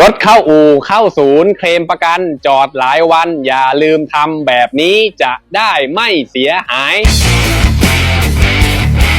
รถเข้าอู่เข้าศูนย์เคลมประกันจอดหลายวัน อย่าลืมทำแบบนี้จะได้ไม่เสียหาย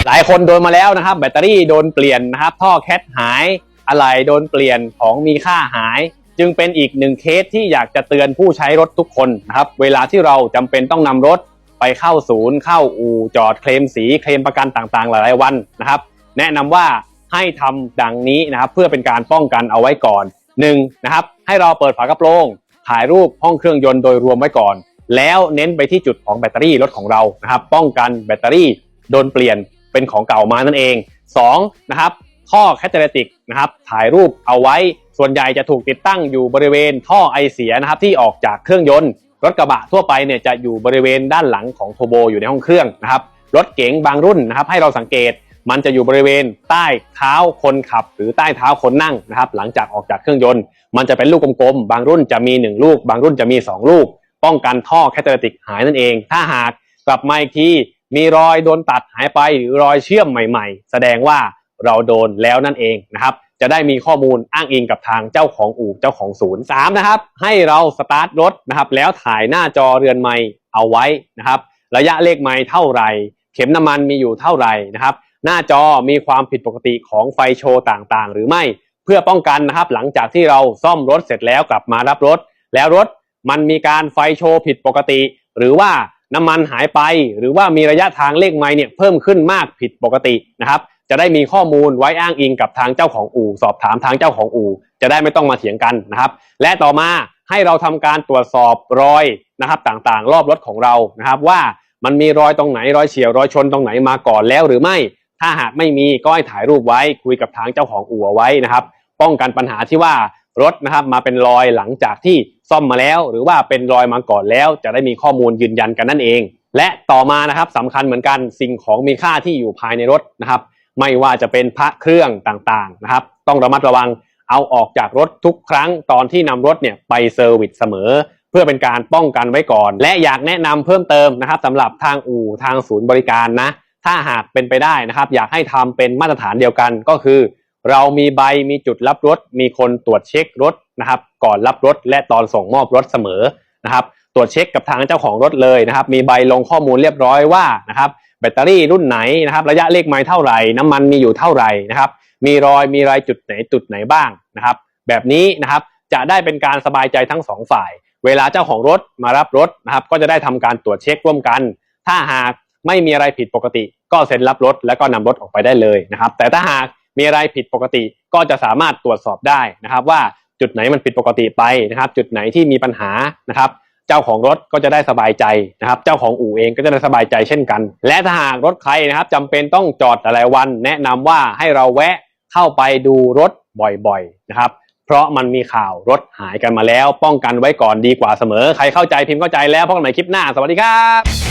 หลายคนโดนมาแล้วนะครับ แบตเตอรี่โดนเปลี่ยนนะครับ ท่อแคทหายอะไหล่โดนเปลี่ยนของมีค่าหาย จึงเป็นอีกหนึ่งเคสที่อยากจะเตือนผู้ใช้รถทุกคนนะครับ เวลาที่เราจำเป็นต้องนำรถไปเข้าศูนย์ เข้าอู่จอดเคลมสีเคลมประกันต่างๆ หลายๆวันนะครับ แนะนำว่าให้ทำดังนี้นะครับเพื่อเป็นการป้องกันเอาไว้ก่อน หนึ่งนะครับให้เราเปิดฝากระโปรงถ่ายรูปห้องเครื่องยนต์โดยรวมไว้ก่อน แล้วเน้นไปที่จุดของแบตเตอรี่รถของเรานะครับ ป้องกันแบตเตอรี่โดนเปลี่ยนเป็นของเก่ามานั่นเอง2นะครับท่อแคตาลิติกนะครับถ่ายรูปเอาไว้ส่วนใหญ่จะถูกติดตั้งอยู่บริเวณท่อไอเสียนะครับที่ออกจากเครื่องยนต์ รถกระบะทั่วไปเนี่ยจะอยู่บริเวณด้านหลังของโทโบอยู่ในห้องเครื่องนะครับรถเก๋งบางรุ่นนะครับให้เราสังเกต มันจะอยู่บริเวณใต้เท้าคนขับ หรือใต้เท้าคนนั่งนะครับ หลังจากออกจากเครื่องยนต์ มันจะเป็นลูกกลมๆ บางรุ่นจะมี 1 ลูก บางรุ่นจะมี 2 ลูก ป้องกันท่อแคตาลิติกหายนั่นเอง ถ้าหากกลับมาอีกทีมีรอยโดนตัดหายไปหรือรอยเชื่อมใหม่ๆ แสดงว่าเราโดนแล้วนั่นเองนะครับจะได้มีข้อมูลอ้างอิงกับทางเจ้าของอู่เจ้าของศูนย์สามนะครับ ให้เราสตาร์ทรถนะครับ แล้วถ่ายหน้าจอเรือนไม้เอาไว้นะครับ ระยะเลขไม้เท่าไหร่ เข็มน้ำมันมีอยู่เท่าไหร่นะครับ หน้าจอมีความผิดปกติของไฟโชว์ต่างๆ หรือไม่ เพื่อป้องกันนะครับหลังจากที่เราซ่อมรถเสร็จแล้วกลับมารับรถ แล้วรถมันมีการไฟโชว์ผิดปกติ หรือว่าน้ำมันหายไป หรือว่ามีระยะทางเลขไม้เนี่ยเพิ่มขึ้นมากผิดปกตินะครับจะได้มีข้อมูลไว้อ้างอิงกับทางเจ้าของอู่ สอบถามทางเจ้าของอู่ จะได้ไม่ต้องมาเถียงกันนะครับ และต่อมาให้เราทำการตรวจสอบรอยนะครับต่างๆ รอบรถของเรานะครับ ว่ามันมีรอยตรงไหนรอยเฉียวรอยชนตรงไหนมาก่อนแล้วหรือไม่ ถ้าหากไม่มีก็ให้ถ่ายรูปไว้คุยกับทางเจ้าของอู่เอาไว้นะครับ ป้องกันปัญหาที่ว่ารถนะครับมาเป็นรอยหลังจากที่ซ่อมมาแล้ว หรือว่าเป็นรอยมาก่อนแล้ว จะได้มีข้อมูลยืนยันกันนั่นเอง และต่อมานะครับสำคัญเหมือนกันสิ่งของมีค่าที่อยู่ภายในรถนะครับ ไม่ว่าจะเป็นพระเครื่องต่างๆนะครับ ต้องระมัดระวังเอาออกจากรถทุกครั้งตอนที่นำรถเนี่ยไปเซอร์วิสเสมอ เพื่อเป็นการป้องกันไว้ก่อน และอยากแนะนำเพิ่มเติมนะครับสำหรับทางอู่ทางศูนย์บริการนะ ถ้าหากเป็นไปได้นะครับ อยากให้ทำเป็นมาตรฐานเดียวกันก็คือ เรามีใบมีจุดรับรถ มีคนตรวจเช็ครถนะครับ ก่อนรับรถและตอนส่งมอบรถเสมอนะครับตรวจเช็คกับทางเจ้าของรถเลยนะครับ มีใบลงข้อมูลเรียบร้อยว่านะครับแบตเตอรี่รุ่นไหนนะครับระยะเลขไมล์เท่าไหร่น้ำมันมีอยู่เท่าไหร่นะครับ มีรอยมีรายจุดไหนจุดไหนบ้างนะครับ แบบนี้นะครับจะได้เป็นการสบายใจทั้งสองฝ่าย เวลาเจ้าของรถมารับรถนะครับ ก็จะได้ทำการตรวจเช็คร่วมกัน ถ้าหาก ไม่มีอะไรผิดปกติ ก็เซ็นรับรถแล้วก็นำรถออกไปได้เลยนะครับ แต่ถ้าหากมีอะไรผิดปกติก็จะสามารถตรวจสอบได้นะครับว่าจุดไหนมันผิดปกติไปนะครับ จุดไหนที่มีปัญหานะครับ เจ้าของรถก็จะได้สบายใจนะครับ เจ้าของอู่เองก็จะได้สบายใจเช่นกัน และถ้าหากรถใครนะครับจำเป็นต้องจอดหลายวัน แนะนำว่าให้เราแวะเข้าไปดูรถบ่อยๆนะครับ เพราะมันมีข่าวรถหายกันมาแล้ว ป้องกันไว้ก่อนดีกว่าเสมอ ใครเข้าใจพิมพ์เข้าใจแล้วพบกันใหม่คลิปหน้า สวัสดีครับ